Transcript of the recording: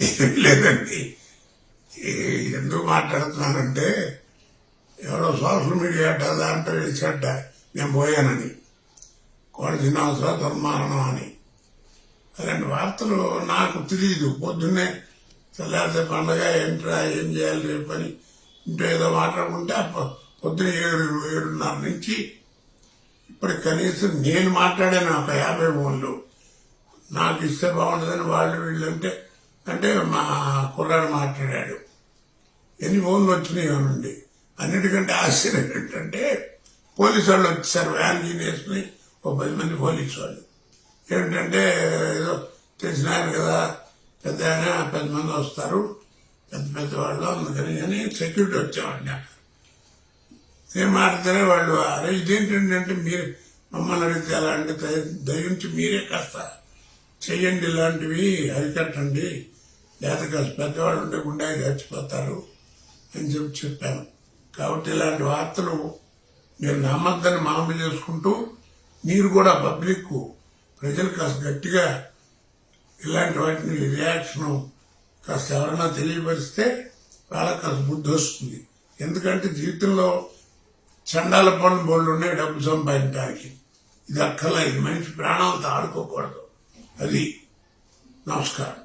ఏం లేదండి. ఎందుకు మాట్లాడుతున్నానంటే ఎవరో సోషల్ మీడియా అట్ట దాంట్లో వేసేట నేను పోయానని. కోడ దినోత్సవ దుర్మారణం అని. అలాంటి వార్తలు నాకు తెలియదు పొద్దున్నే తెల్లారితే పండగ ఏంట్రా ఏం చేయాలి రేపని ఇంట్లో ఏదో మాట్లాడుకుంటే అప్ప- పొద్దున్న ఏడు ఏడున్నర నుంచి ఇప్పుడు కనీసం నేను మాట్లాడాను ఒక యాభై ఫోన్లు. నాకు ఇస్తే బాగుంటుందని వాళ్ళు వీళ్ళు అంటే మా కుర్రాడు మాట్లాడాడు. ఎన్ని ఫోన్లు వచ్చినాయి అనండి. అన్నిటికంటే ఆశ్చర్యం ఏంటంటే పోలీసు వాళ్ళు వచ్చారు వ్యాన్ గీన్ వేసుకుని ఒక పది మంది పోలీసు వాళ్ళు ఏంటంటే ఏదో తెలిసిన ఆయన కదా పెద్ద ఆయన పది మంది వస్తారు పెద్ద పెద్ద వాళ్ళు అందుకని అని సెక్యూరిటీ వచ్చామండి అక్కడ. ఏం మాట్లాడితేనే వాళ్ళు అరే ఇదేంటంటే మీరు మమ్మల్ని అడిగితే అలాంటి దయ- దయించి మీరే కాస్త చేయండి ఇలాంటివి అరికట్టండి. లేకపోతే కాస్త పెద్దవాళ్ళు ఉంటే గుండె చచ్చిపోతారు అని చెప్పి చెప్పాను. కాబట్టి ఇలాంటి వార్తలు మీరు నమ్మద్దని మనవి చేసుకుంటూ మీరు కూడా పబ్లిక్ ప్రజలు కాస్త గట్టిగా ఇలాంటి వాటిని రియాక్షన్ కాస్త ఎవరైనా తెలియపరిస్తే వాళ్ళకి కాస్త బుద్ధి వస్తుంది. ఎందుకంటే జీవితంలో చండాల పనులు బోళ్ళు ఉన్నాయి డబ్బు సంపాదించడానికి ఇది అక్కర్లేదు. మనిషి ప్రాణాలతో ఆడుకోకూడదు. అది నమస్కారం